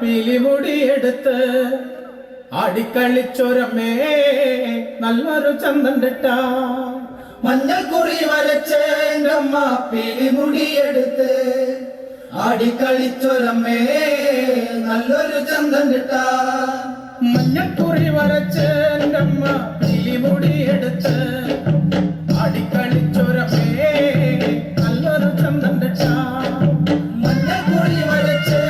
പിലിമുടിയെടുത്ത് അടിക്കളിച്ചൊരമ്മേ നല്ലൊരു ചന്തണ്ടിട്ട. മഞ്ഞൾക്കുറി വരച്ചേണ്ടമ്മ പിലിമുടിയെടുത്ത് അടിക്കളിച്ചൊരമ്മേ നല്ലൊരു ചന്തണ്ടിട്ട. മഞ്ഞൾക്കുറി വരച്ചേണ്ടമ്മ പിലിമുടിയെടുത്ത് അടിക്കളിച്ചൊരമ്മേ നല്ലൊരു ചന്തണ്ടിട്ട. മഞ്ഞൾക്കുറി വരച്ചേ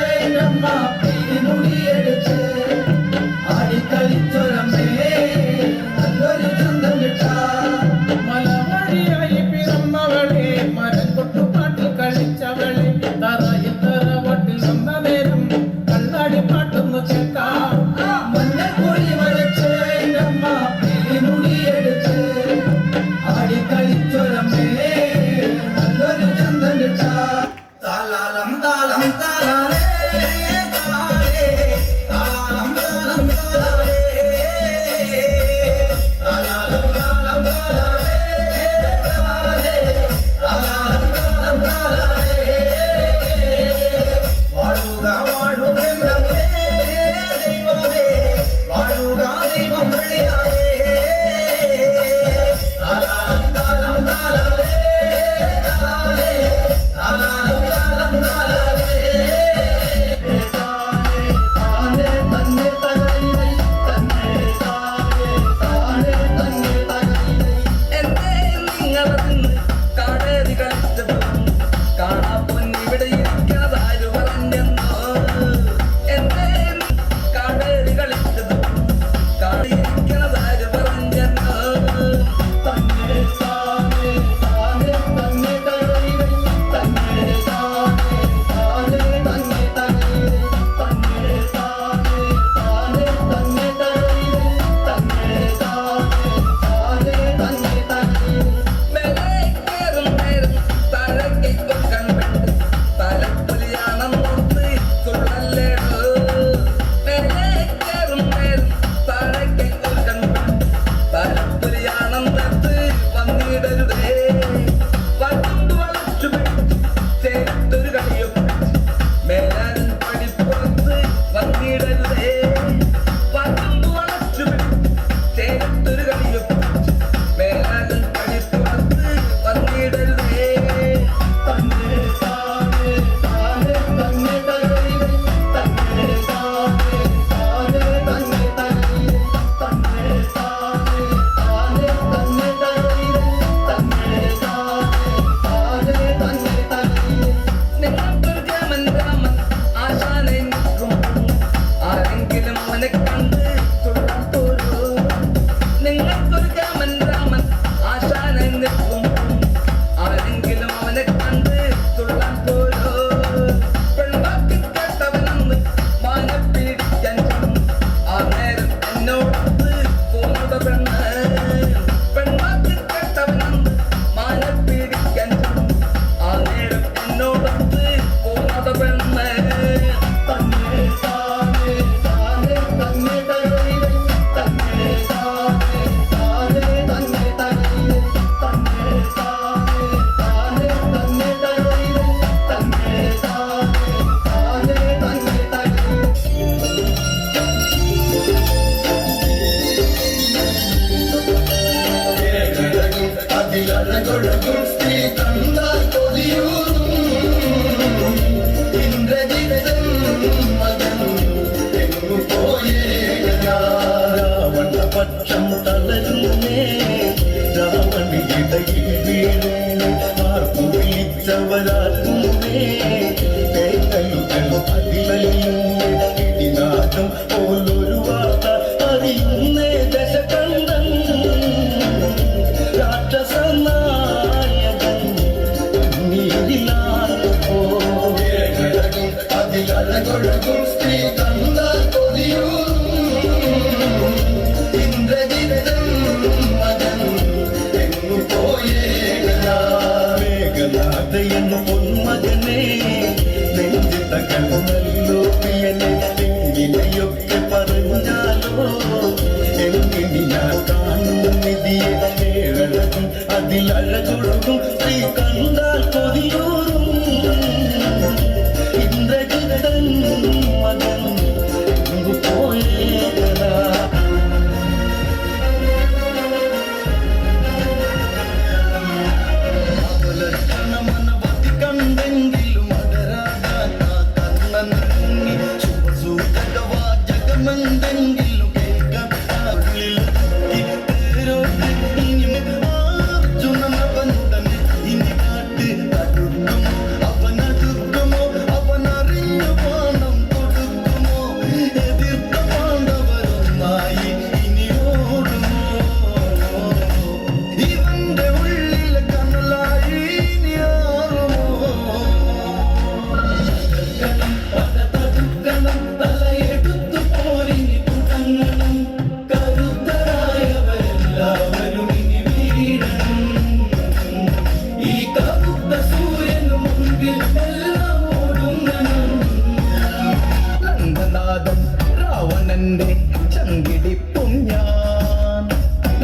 തന്റെ ചങ്കിടിപ്പും ഞാൻ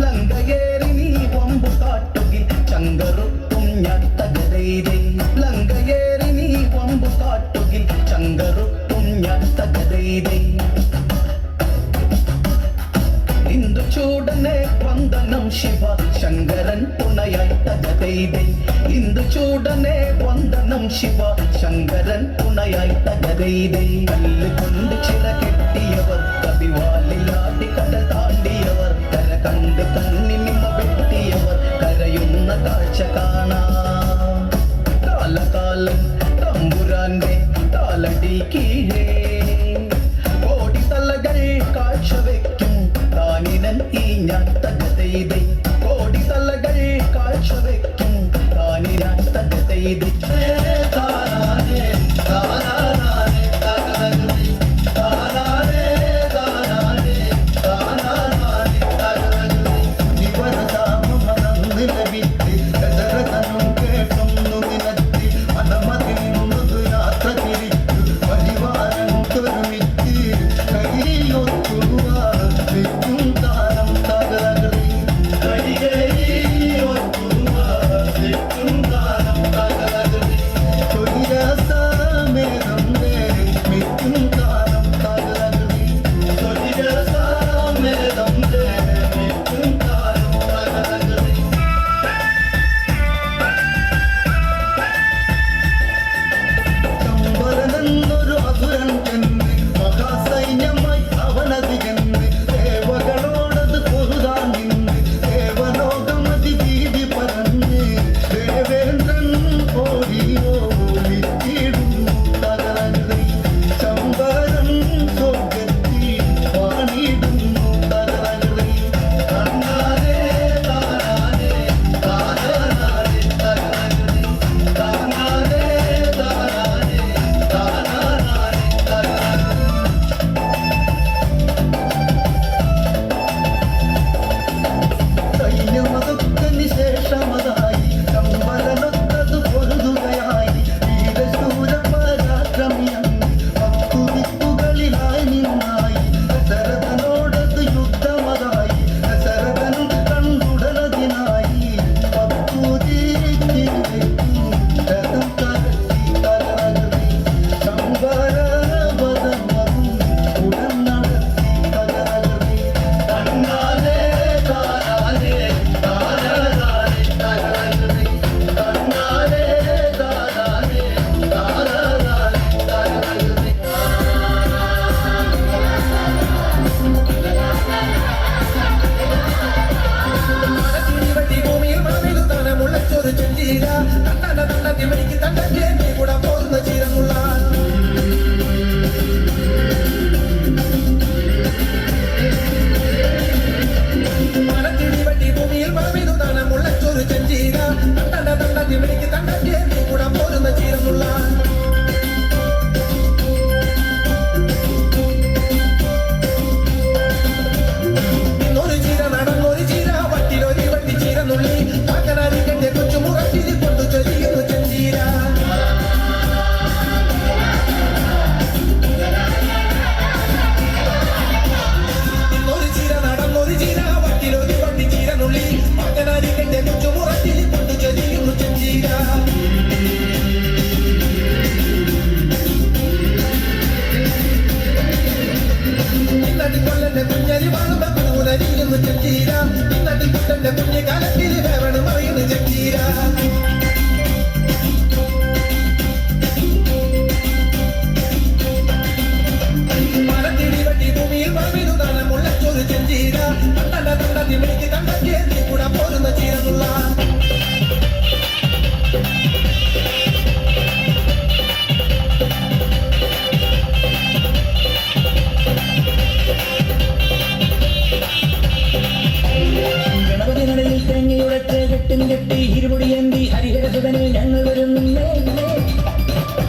ലങ്കയേറി നീ വമ്പു കാട്ടുകിൽ ചങ്കറുപ്പും ഞാൻ തകരയിലെ ലങ്കയേറി നീ വമ്പു കാട്ടുകിൽ ചങ്കറുപ്പും ഞാൻ തകരയിലെ ಇಂದು ಚೂಡನೆ ವಂದನಂ ಶಿವ ಶಂಕರನ್ ಪುಣಯಾಯ್ ತಗದೈದೆ ಇಂದು ಚೂಡನೆ ವಂದನಂ ಶಿವ ಶಂಕರನ್ ಪುಣಯಾಯ್ ತಗದೈದೆ ಅಲ್ಲಿ ಕೊಂಡು ಚಿರಕೆ edit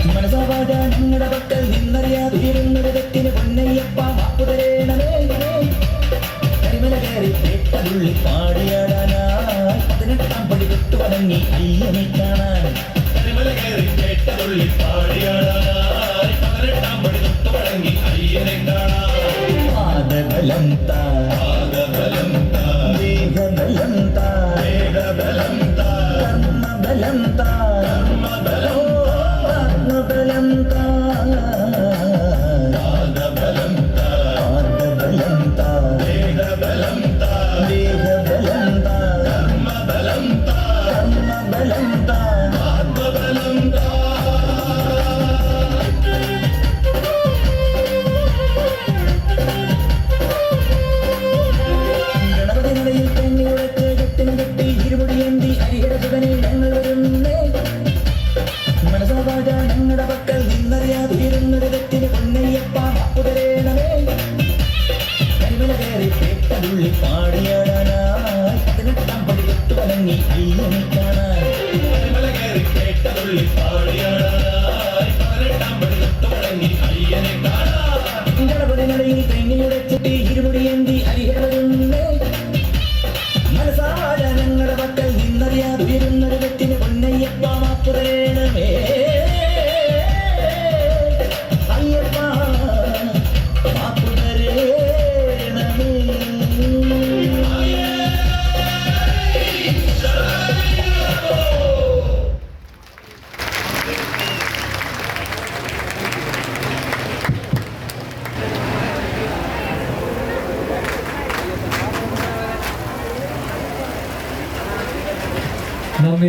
മനസ്സാവാതെ നിങ്ങളുടെ പക്കൽ നിന്നറിയാതിരുന്നൊരു തെറ്റിന് പൊന്നയ്യപ്പ മാപ്പുതരേണമേ കരിമല കയറി കേട്ടതുള്ളി പാടിയാടാനായി. പതിനെട്ടാം പടി തൊട്ടു പടങ്ങി അയ്യനെ കാണാൻ കരിമല കയറി കേട്ടതുള്ളി പാടിയാടാനായി പതിനെട്ടാം പടി തൊട്ടു പടങ്ങി അയ്യനെ കാണാൻ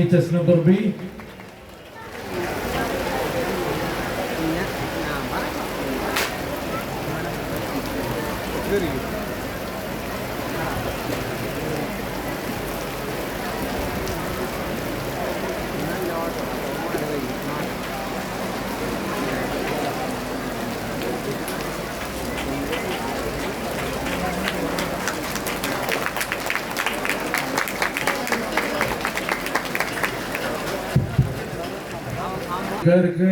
Test number B, பேருக்கு